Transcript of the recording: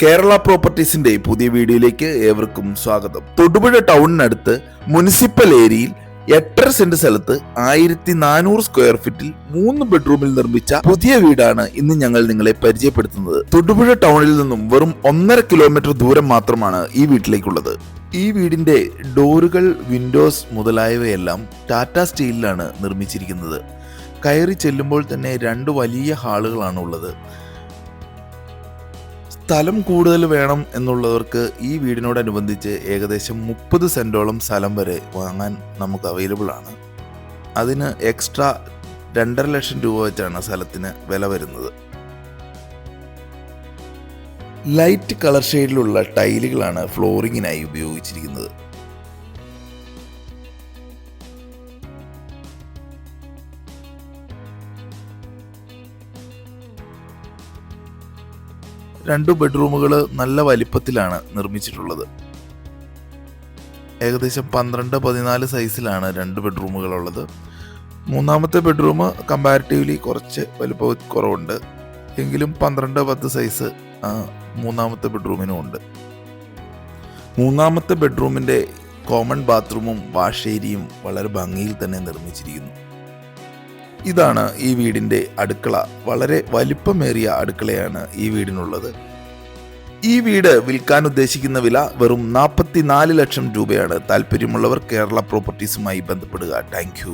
കേരള പ്രോപ്പർട്ടീസിന്റെ പുതിയ വീഡിയോയിലേക്ക് ഏവർക്കും സ്വാഗതം. തൊടുപുഴ ടൗണിനടുത്ത് മുനിസിപ്പൽ ഏരിയയിൽ എട്ടര സെന്റ് സ്ഥലത്ത് ആയിരത്തി നാനൂറ് സ്ക്വയർ ഫീറ്റിൽ മൂന്ന് ബെഡ്റൂമിൽ നിർമ്മിച്ച പുതിയ വീടാണ് ഇന്ന് ഞങ്ങൾ നിങ്ങളെ പരിചയപ്പെടുത്തുന്നത്. തൊടുപുഴ ടൗണിൽ നിന്നും വെറും ഒന്നര കിലോമീറ്റർ ദൂരം മാത്രമാണ് ഈ വീട്ടിലേക്കുള്ളത്. ഈ വീടിന്റെ ഡോറുകൾ വിൻഡോസ് മുതലായവയെല്ലാം ടാറ്റ സ്റ്റീലിലാണ് നിർമ്മിച്ചിരിക്കുന്നത്. കയറി ചെല്ലുമ്പോൾ തന്നെ രണ്ട് വലിയ ഹാളുകളാണ് ഉള്ളത് സ്ഥലം കൂടുതൽ വേണം എന്നുള്ളവർക്ക് ഈ വീടിനോടനുബന്ധിച്ച് ഏകദേശം മുപ്പത് സെന്റോളം സ്ഥലം വരെ വാങ്ങാൻ നമുക്ക് അവൈലബിൾ ആണ്. അതിന് എക്സ്ട്രാ രണ്ടര ലക്ഷം രൂപ വെച്ചാണ് സ്ഥലത്തിന് വില വരുന്നത്. ലൈറ്റ് കളർ ഷെയ്ഡിലുള്ള ടൈലുകളാണ് ഫ്ലോറിങ്ങിനായി ഉപയോഗിച്ചിരിക്കുന്നത്. രണ്ട് ബെഡ്റൂമുകൾ നല്ല വലിപ്പത്തിലാണ് നിർമ്മിച്ചിട്ടുള്ളത്. ഏകദേശം പന്ത്രണ്ട് പതിനാല് സൈസിലാണ് രണ്ട് ബെഡ്റൂമുകൾ ഉള്ളത് മൂന്നാമത്തെ ബെഡ്റൂം കമ്പാരിറ്റീവ്ലി കുറച്ച് വലിപ്പ കുറവുണ്ട്. എങ്കിലും പന്ത്രണ്ട് പത്ത് സൈസ് മൂന്നാമത്തെ ബെഡ്റൂമിനും ഉണ്ട്. മൂന്നാമത്തെ ബെഡ്റൂമിന്റെ കോമൺ ബാത്റൂമും വാഷ് ഏരിയയും വളരെ ഭംഗിയിൽ തന്നെ നിർമ്മിച്ചിരിക്കുന്നു. ഇതാണ് ഈ വീടിന്റെ അടുക്കള. വളരെ വലിപ്പമേറിയ അടുക്കളയാണ് ഈ വീടിനുള്ളത്. ഈ വീട് വിൽക്കാൻ ഉദ്ദേശിക്കുന്ന വില വെറും നാൽപ്പത്തിനാല് ലക്ഷം രൂപയാണ്. താല്പര്യമുള്ളവർ കേരള പ്രോപ്പർട്ടീസുമായി ബന്ധപ്പെടുക. താങ്ക്